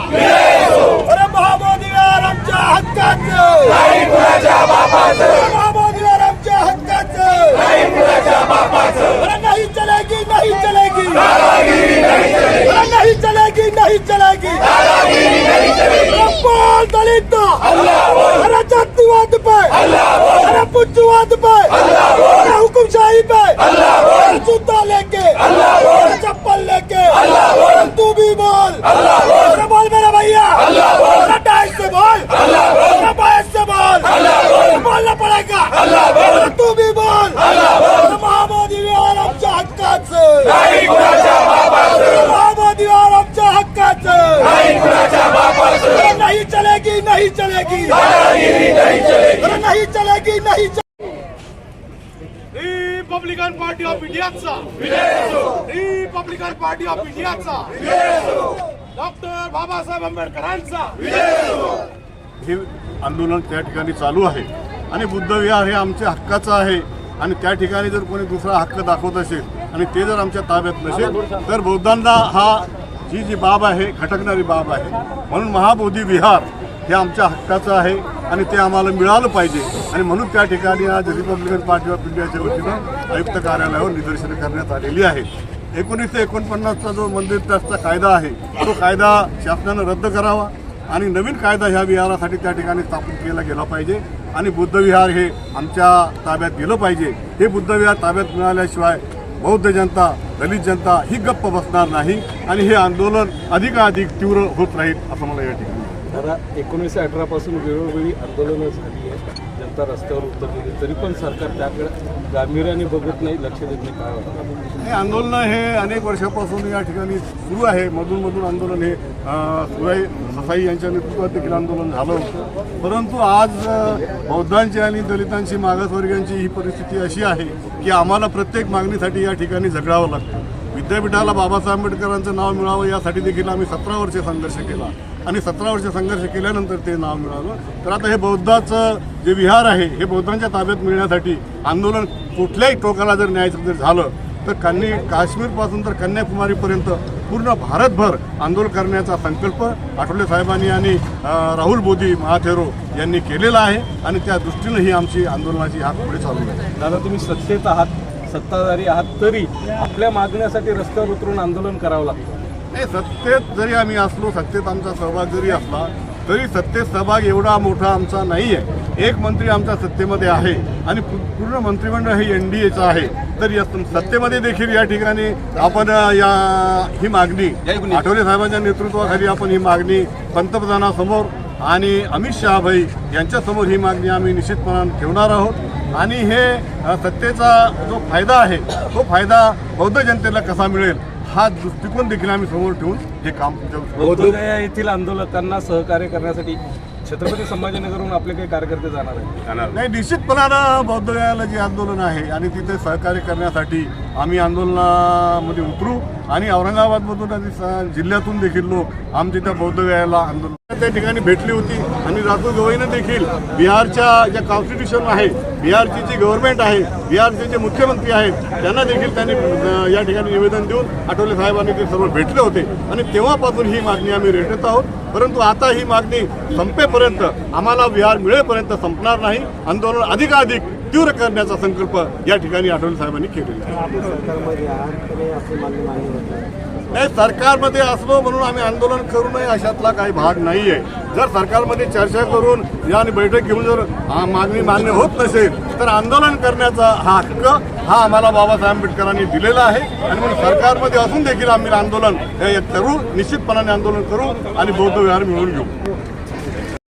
अरे महामोदी आमच्या हक्काचं. महामोदी आमच्या हक्काचं. अरे नाही चलेगी नहीं चलेगी. अरे नहीं चलेगी नहीं चलेगी. दलित. अरे जातिवाद पे. अरे पुंजवाद पे. अरे हुकुमशाही पे अरे जूता लेके अरे चप्पल लेके अरे तू भी बोल अरे बोल मेरा भैया अरे डाइस से बोल अरे बायस से बोल अरे बोलना पड़ेगा अरे तू भी बोल अरे महामोदी और आमच्या हक्काचं महामोदी और आमच्या हक्काचं अरे नहीं चलेगी नहीं चलेगी। नहीं चलेगी नहीं चलेगी। रिपब्लिकन पार्टी ऑफ इंडियाचा रिपब्लिकन पार्टी ऑफ इंडियाचा डॉक्टर बाबासाहेब आंबेडकरांचा। हे आंदोलन त्या ठिकाणी चालू आहे. आणि बुद्धविहार हे आमच्या हक्काचं आहे. आणि त्या ठिकाणी जर कोणी दुसरा हक्क दाखवत असेल आणि ते जर आमच्या ताब्यात नसेल तर बौद्धांना हा ही जी बाब आहे खटकणारी बाब आहे. म्हणून महाबोधी विहार हे आमच्या हक्काचं आहे आणि ते आम्हाला मिळालं पाहिजे. आणि म्हणून त्या ठिकाणी आज रिपब्लिकन पार्टी ऑफ इंडियाच्या वतीनं आयुक्त कार्यालयावर निदर्शनं करण्यात आलेली आहेत एकोणीसशे एकोणपन्नासचा जो मंदिर ट्रस्टचा कायदा आहे तो कायदा शासनानं रद्द करावा आणि नवीन कायदा ह्या विहारासाठी त्या ठिकाणी स्थापन केला गेला पाहिजे. आणि बुद्धविहार हे आमच्या ताब्यात गेलं पाहिजे. हे बुद्धविहार ताब्यात मिळाल्याशिवाय बौद्ध जनता दलित जनता ही गप्प बसणार नाही आणि हे आंदोलन अधिकाधिक तीव्र होत राहील असं मला या ठिकाणी दादा एकोणीसशे अठरापासून वेळोवेळी आंदोलनं झाली आहे जनता रस्त्यावर उतरलेली. तरी पण सरकार त्याकडे गांभीर्याने बघत नाही. लक्ष देत नाही. काय वाटतं? हे हे अनेक वर्षापासून या ठिकाणी सुरू आहे. मधून मधून आंदोलन हे सुराई ससाई यांच्या नेतृत्वात देखील आंदोलन झालं होतं. परंतु आज बौद्धांची आणि दलितांची मागासवर्गीयांची ही परिस्थिती अशी आहे की आम्हाला प्रत्येक मागणीसाठी या ठिकाणी झगडावं लागतं. विद्यापीठाला बाबासाहेब आंबेडकरांचं नाव मिळावं यासाठी देखील आम्ही सतरा वर्ष संघर्ष केला. आणि सतरा वर्ष संघर्ष केल्यानंतर ते नाव मिळालं. तर आता हे बौद्धाचं जे विहार आहे हे बौद्धांच्या ताब्यात मिळण्यासाठी आंदोलन कुठल्याही टोकाला जर न्यायचं जर झालं तर कन्या काश्मीरपासून तर कन्याकुमारीपर्यंत पूर्ण भारतभर आंदोलन करण्याचा संकल्प आठवले साहेबांनी आणि राहुल बोधी महाथेरो यांनी केलेला आहे. आणि त्या दृष्टीनं ही आमची आंदोलनाची हात पुढे चालू आहे. दादा तुम्ही सत्तेत आहात. सत्ताधारी आहात तरी आपल्या मागण्यासाठी रस्त्यावर उतरून आंदोलन करावं लागतं. नाही सत्तेत जरी आम्ही असलो सत्तेत आमचा सहभाग जरी असला तरी सत्तेत सहभाग एवढा मोठा आमचा नाही आहे एक मंत्री आमचा सत्तेमध्ये आहे आणि पू- पूर्ण मंत्रिमंडळ हे एन डी एचं आहे. तर या सत्तेमध्ये देखील या ठिकाणी आपण या ही मागणी आठवले साहेबांच्या नेतृत्वाखाली आपण ही मागणी पंतप्रधानासमोर आणि अमित शहा भाई यांच्यासमोर ही मागणी आम्ही निश्चितपणानं ठेवणार आहोत. आणि हे सत्तेचा जो फायदा आहे तो फायदा बौद्ध जनतेला कसा मिळेल हा दृष्टिकोन देखील आम्ही समोर ठेवून हे काम बौद्ध येथील आंदोलकांना सहकार्य करण्यासाठी छत्रपती संभाजीनगरहून आपले काही कार्यकर्ते जाणार आहेत. नाही निश्चितपणानं बौद्धगयाला जे आंदोलन आहे आणि तिथे सहकार्य करण्यासाठी आम्ही आंदोलनामध्ये उतरू आणि औरंगाबादमधून आणि जिल्ह्यातून देखील लोक आमच्या त्या बौद्धगयाला आंदोलन त्या ठिकाणी भेटली होती. आणि राजू गवईनं देखील बिहारच्या ज्या कॉन्स्टिट्यूशन आहे बिहारची जी गव्हर्नमेंट आहे बिहारचे जे मुख्यमंत्री आहेत त्यांना देखील त्यांनी या ठिकाणी निवेदन देऊन आठवले साहेबांनी ते सर्व भेटले होते. आणि तेव्हापासून ही मागणी आम्ही रेटत आहोत. परंतु आता ही मागणी संपेपर्यंत आम्हाला विहार मिळेपर्यंत संपणार नाही. आंदोलन अधिकाधिक तीव्र करण्याचा संकल्प या ठिकाणी आठवले साहेबांनी केलेला आहे. नाही सरकारमध्ये असलो म्हणून आम्ही आंदोलन करू नये अशातला काही भाग नाही आहे जर सरकारमध्ये चर्चा करून या आणि बैठक घेऊन जर मागणी मान्य होत नसेल तर आंदोलन करण्याचा हा हक्क हा आम्हाला बाबासाहेब आंबेडकरांनी दिलेला आहे. आणि म्हणून सरकारमध्ये असून देखील आम्ही आंदोलन हे करू निश्चितपणाने आंदोलन करू आणि बौद्ध विहार मिळवून घेऊ.